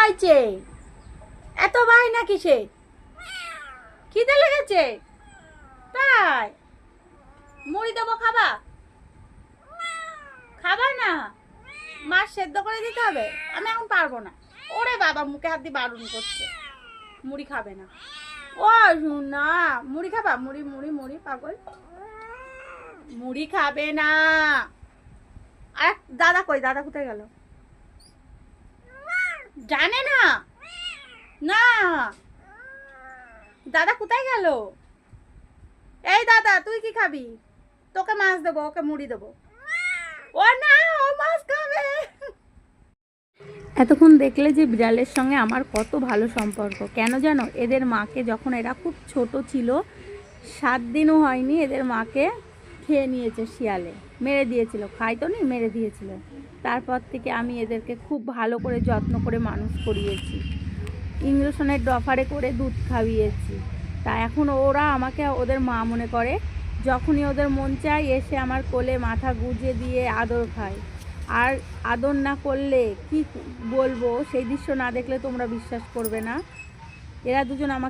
হয়েছে এত বায়না কিসে? খিদে লেগেছে? তাই? মুড়ি দেবো খাবা? খাবা না? মাছ সেদ্ধ করে দিতে হবে। আমি এখন পারব না। ওরে বাবা, মুখে হাত দিয়ে বারণ করছে। মুড়ি খাবে না। ও না মুড়ি খাবা? মুড়ি মুড়ি মুড়ি, পাগল। মুড়ি খাবে না। আর, দাদা কই? দাদা কোথায় গেল? জানে না। না। দাদা কোথায় গেল? এই দাদা, তুই কি খাবি? তোকে মাছ দেবো, ওকে মুড়ি দেবো। ও না, ও মাছ খাবে। এতক্ষণ দেখলে যে বিড়ালের সঙ্গে আমার কত ভালো সম্পর্ক। কেন জানো, এদের মাকে যখন এরা খুব ছোট ছিল, সাত দিনও হয়নি, এদের মাকে খেয়ে নিয়েছে শিয়ালে। মেরে দিয়েছিল। খাইতো নি, মেরে দিয়েছিল। তারপর থেকে আমি এদেরকে খুব ভালো করে যত্ন করে মানুষ করিয়েছি। ইঞ্জেকশনের ডফারে করে দুধ খাইয়েছি। তা এখন ওরা আমাকে, ওদের মা মনে করে, যখনই ওদের মন চায়, এসে আমার কোলে মাথা গুজে দিয়ে আদর খায়। আর আদর না করলে কি বলব? সেই দৃশ্য না দেখলে তোমরা বিশ্বাস করবে না। এরা দুজন আমাকে